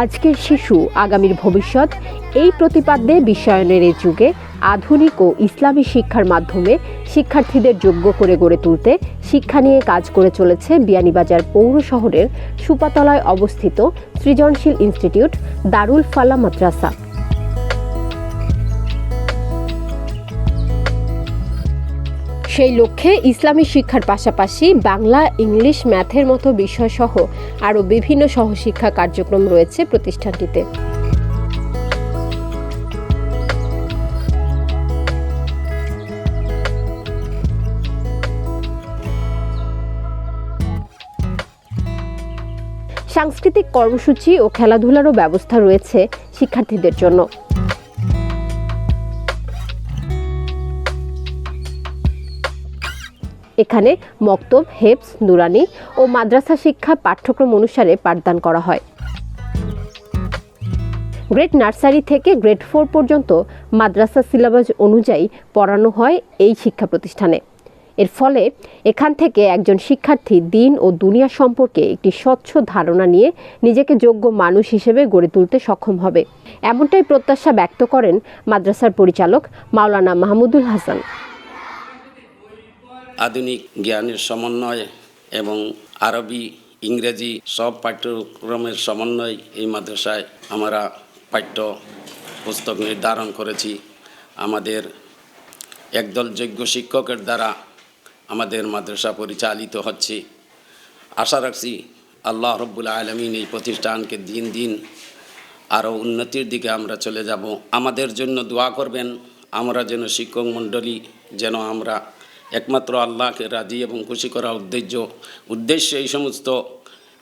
আজকের শিশু আগামীর ভবিষ্যৎ এই প্রতিপাদ্যে বিশ্বায়নের এই যুগে আধুনিক ও ইসলামী শিক্ষার মাধ্যমে শিক্ষার্থীদের যোগ্য করে গড়ে তুলতে শিক্ষা নিয়ে কাজ করে চলেছে বিয়ানীবাজার পৌর শহরের সুপাতলায় অবস্থিত সৃজনশীল ইনস্টিটিউট দারুল ফালা মাদ্রাসা। সেই লক্ষ্যে ইসলামী শিক্ষার পাশাপাশি বাংলা, ইংলিশ, ম্যাথের মতো বিষয়সহ আরও বিভিন্ন সহশিক্ষা কার্যক্রম রয়েছে প্রতিষ্ঠানটিতে। সাংস্কৃতিক কর্মসূচি ও খেলাধুলারও ব্যবস্থা রয়েছে শিক্ষার্থীদের জন্য। এখানে মক্তব হেপস নুরানি ও মাদ্রাসা শিক্ষা পাঠ্যক্রম অনুসারে পাঠদান করা হয়। গ্রেড নার্সারি থেকে গ্রেড ফোর পর্যন্ত মাদ্রাসা সিলেবাস অনুযায়ী পড়ানো হয় এই শিক্ষা প্রতিষ্ঠানে। এর ফলে এখান থেকে একজন শিক্ষার্থী দিন ও দুনিয়া সম্পর্কে একটি স্বচ্ছ ধারণা নিয়ে নিজেকে যোগ্য মানুষ হিসেবে গড়ে তুলতে সক্ষম হবে। এমনটাই প্রত্যাশা ব্যক্ত করেন মাদ্রাসার পরিচালক মাওলানা মাহমুদুল হাসান। আধুনিক জ্ঞানের সমন্বয় এবং আরবি, ইংরেজি সব পাঠ্যক্রমের সমন্বয় এই মাদ্রাসায় আমরা পাঠ্য পুস্তক নির্ধারণ করেছি। আমাদের একদল যোগ্য শিক্ষকের দ্বারা আমাদের মাদ্রাসা পরিচালিত হচ্ছে। আশা রাখছি আল্লাহ রব্বুল আলমিন এই প্রতিষ্ঠানকে দিন দিন আরও উন্নতির দিকে আমরা চলে যাব। আমাদের জন্য দোয়া করবেন। আমরা যেন শিক্ষক মণ্ডলী, যেন আমরা একমাত্র আল্লাহকে রাজি এবং খুশি করা উদ্দেশ্য। উদ্দেশ্য এই সমস্ত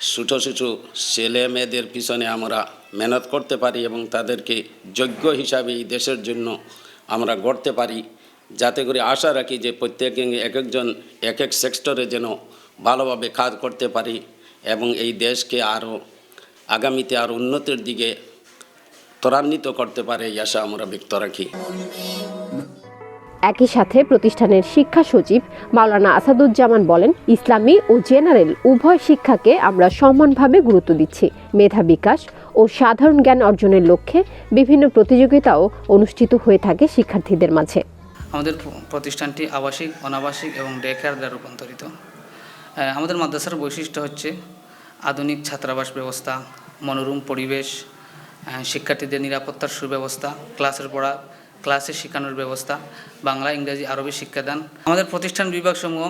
ছোটো ছোটো ছেলে মেয়েদের পিছনে আমরা মেহনত করতে পারি এবং তাদেরকে যোগ্য হিসাবে এই দেশের জন্য আমরা গড়তে পারি। যাতে করে আশা রাখি যে প্রত্যেকে এক একজন, এক এক সেক্টরে যেন ভালোভাবে কাজ করতে পারি এবং এই দেশকে আরও আগামীতে আরও উন্নতির দিকে ত্বরান্বিত করতে পারে এই আশা আমরা ব্যক্ত রাখি। একই সাথে প্রতিষ্ঠানের শিক্ষা সচিব মাওলানা আসাদুজ্জামান বলেন, ইসলামী ও জেনারেল উভয় শিক্ষাকে আমরা সমানভাবে গুরুত্ব দিচ্ছি। মেধা বিকাশ ও সাধারণ জ্ঞান অর্জনের লক্ষ্যে বিভিন্ন প্রতিযোগিতাও অনুষ্ঠিত হয়ে থাকে শিক্ষার্থীদের মাঝে। আমাদের প্রতিষ্ঠানটি আবাসিক, অনাবাসিক এবং ডে কেয়ার দ্বারা রূপান্তরিত। আমাদের মাদ্রাসার বৈশিষ্ট্য হচ্ছে আধুনিক ছাত্রাবাস ব্যবস্থা, মনোরম পরিবেশ শিক্ষার্থীদের নিরাপত্তার সুব্যবস্থা, ক্লাসের পড়া ক্লাসে শেখানোর ব্যবস্থা, বাংলা, ইংরেজি, আরবি শিক্ষাদান। আমাদের প্রতিষ্ঠান বিভাগসমূহ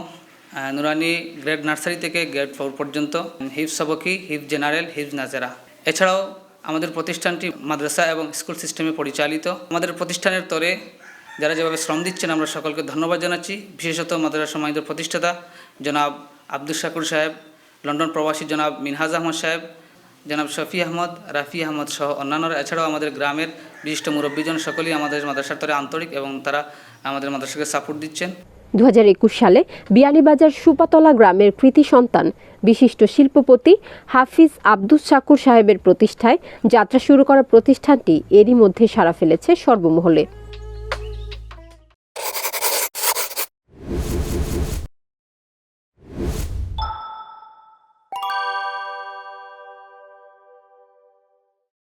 নুরানি গ্রেড নার্সারি থেকে গ্রেড ফোর পর্যন্ত, হিফ সবকি, হিফ জেনারেল, হিফ নাজেরা। এছাড়াও আমাদের প্রতিষ্ঠানটি মাদ্রাসা এবং স্কুল সিস্টেমে পরিচালিত। আমাদের প্রতিষ্ঠানের তরে যারা যেভাবে শ্রম দিচ্ছেন, আমরা সকলকে ধন্যবাদ জানাচ্ছি। বিশেষত মাদ্রাসা সমাজের প্রতিষ্ঠাতা জনাব আব্দুল শাকুর সাহেব, লন্ডন প্রবাসী জনাব মিনহাজ আহমদ সাহেব জনাব শফি আহমদ, রাফি আহমদ সহ অন্যান্যরা। এছাড়াও আমাদের গ্রামের বিশিষ্ট মুরব্বীজন সকলেই আমাদের মাদ্রাসার তরে আন্তরিক এবং তারা আমাদের মাদ্রাসাকে সাপোর্ট দিচ্ছেন। দু হাজার একুশ সালে বিয়ানীবাজার সুপাতলা গ্রামের কৃতি সন্তান, বিশিষ্ট শিল্পপতি হাফিজ আব্দুস শাকুর সাহেবের প্রতিষ্ঠায় যাত্রা শুরু করা প্রতিষ্ঠানটি এরই মধ্যে সাড়া ফেলেছে সর্বমহলে।